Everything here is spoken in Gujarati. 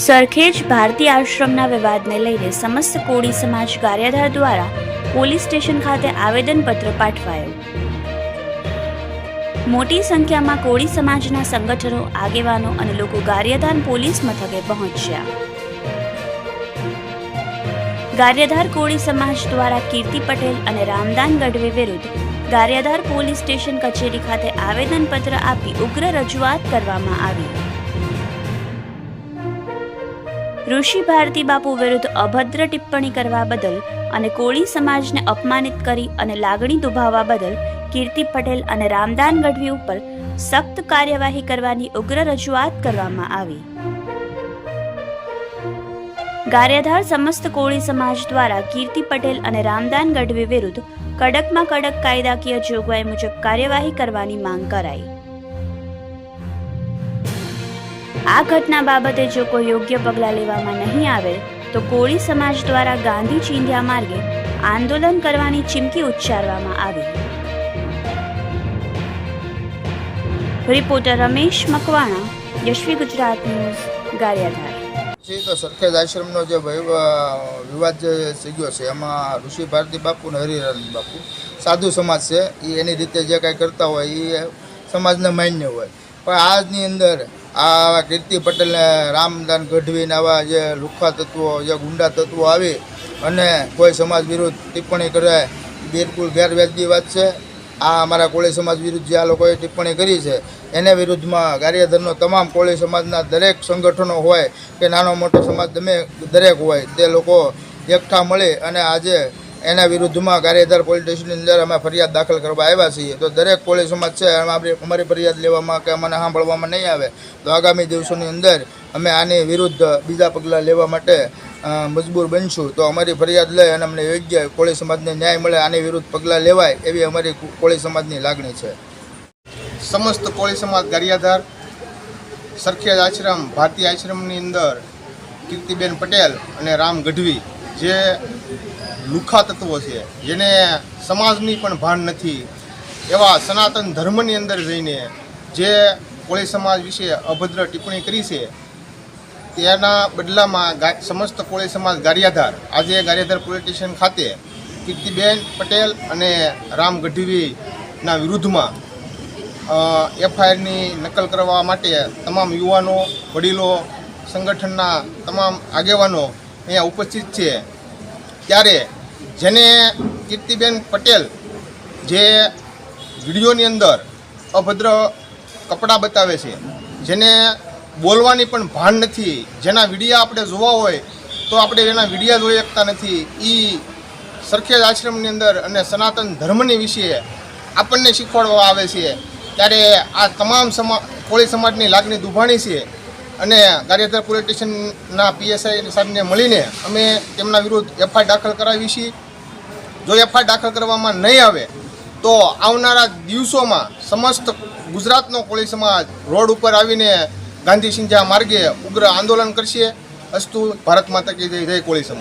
સરખેજ ભારતી આશ્રમના વિવાદને લઈને સમસ્ત કોળી સમાજ કાર્યાધાર દ્વારા પોલીસ સ્ટેશન ખાતે આવેદનપત્ર પાઠવાયું. મોટી સંખ્યામાં કોળી સમાજના સંગઠનો, આગેવાનો અને લોકો ગારિયાધાર પોલીસ મથકે પહોંચ્યા. ગારિયાધાર કોળી સમાજ દ્વારા કીર્તિ પટેલ અને રામદાન ગઢવી વિરુદ્ધ ગારિયાધાર પોલીસ સ્ટેશન કચેરી ખાતે આવેદનપત્ર આપી ઉગ્ર રજૂઆત કરવામાં આવી. ઋષિ ભારતી બાપુ વિરુદ્ધ અભદ્ર ટિપ્પણી કરવા બદલ અને કોળી સમાજને અપમાનિત કરી અને લાગણી દુભાવવા બદલ કીર્તિ પટેલ અને રામદાન ગઢવી ઉપર સખ્ત કાર્યવાહી કરવાની ઉગ્ર રજૂઆત કરવામાં આવી. ગારિયાધાર સમસ્ત કોળી સમાજ દ્વારા કીર્તિ પટેલ અને રામદાન ગઢવી વિરુદ્ધ કડકમાં કડક કાયદાકીય જોગવાઈ મુજબ કાર્યવાહી કરવાની માંગ કરાઈ. આ ઘટના બાબતે જો કોઈ યોગ્ય પગલાં લેવામાં નહીં આવે, તો કોળી સમાજ દ્વારા ગાંધી ચિંધ્યા માર્ગે આંદોલન કરવાની ચીમકી ઉચ્ચારવામાં આવી. Reporter Ramesh Makwana, Yashvi Gujarat news, Gariyadhar. છે તો સરખેજ આશ્રમનો જે વિવાદ જે સીગ્યો છે, એમાં ઋષિ ભારતી બાપુ અને હરિરાનંદ બાપુ. સાધુ સમાજ છે, એ એની રીતે જે કાંઈ કરતા હોય, એ સમાજને માન્ય હોય. પણ આજની અંદર આ કીર્તિ પટેલને રામદાન ગઢવીને આવા જે લુખા તત્વો, જે ગુંડા તત્વો આવી, અને કોઈ સમાજ વિરુદ્ધ ટિપ્પણી કરે, બિલકુલ ગેરવ્યાજબી વાત છે. આ અમારા કોળી સમાજ વિરુદ્ધ જે આ લોકોએ ટિપ્પણી કરી છે એને વિરુદ્ધમાં ગારિયાધરનો તમામ કોળી સમાજના દરેક સંગઠનો હોય કે નાનો મોટો સમાજ તમે દરેક હોય તે લોકો એકઠા મળી અને આજે એના વિરુદ્ધમાં કાર્યધર પોલીસ સ્ટેશનની અંદર અમે ફરિયાદ દાખલ કરવા આવ્યા છીએ. તો દરેક કોળી સમાજ છે અમારી ફરિયાદ લેવામાં કે અમને સાંભળવામાં નહીં આવે. તો આગામી દિવસોની અંદર અમે આની વિરુદ્ધ બીજા પગલાં લેવા માટે મજબૂર બનશું. તો અમારી ફરિયાદ લઈ અને અમને યોગ્ય કોળી સમાજને ન્યાય મળે આની વિરુદ્ધ પગલાં લેવાય એવી અમારી કોળી સમાજની લાગણી છે. સમસ્ત કોળી સમાજ ગારિયાધાર, સરખેજ આશ્રમ, ભારતીય આશ્રમની અંદર કીર્તિબેન પટેલ અને રામ ગઢવી જે લુખા તત્વો છે, જેને સમાજની પણ ભાન નથી, એવા સનાતન ધર્મની અંદર જઈને જે કોળી સમાજ વિશે અભદ્ર ટિપ્પણી કરી છે, તેના બદલામાં સમસ્ત કોળી સમાજ ગારિયાધાર, આજે ગારિયાધાર પોલીસ સ્ટેશન ખાતે કીર્તિબેન પટેલ અને રામ ગઢવીના વિરુદ્ધમાં એફઆઈઆરની નકલ કરવા માટે તમામ યુવાનો, વડીલો, સંગઠનના તમામ આગેવાનો અહીંયા ઉપસ્થિત છે. ત્યારે જેને કીર્તિબેન પટેલ જે વિડીયોની અંદર અભદ્ર કપડાં બતાવે છે, જેને બોલવાની પણ ભાન નથી, જેના વિડીયા આપણે જોવા હોય તો આપણે એના વિડીયા જોઈ શકતા નથી. એ સરખેજ આશ્રમની અંદર અને સનાતન ધર્મની વિશે આપણને શીખવાડવા આવે છે. ત્યારે આ તમામ સમા, કોળી સમાજની લાગણી દુભાણી છે અને ગારિયાધાર પોલીસ સ્ટેશનના પીએસઆઈ સાહેબને મળીને અમે તેમના વિરુદ્ધ એફઆઈઆર દાખલ કરાવી છીએ. જો એફઆઈઆર દાખલ કરવામાં નહીં આવે, તો આવનારા દિવસોમાં સમસ્ત ગુજરાતનો કોળી સમાજ રોડ ઉપર આવીને ગાંધી સિંધ્યા માર્ગે ઉગ્ર આંદોલન કરશે. અસ્તુ ભારત માતા કી જય કોળી સમાજ.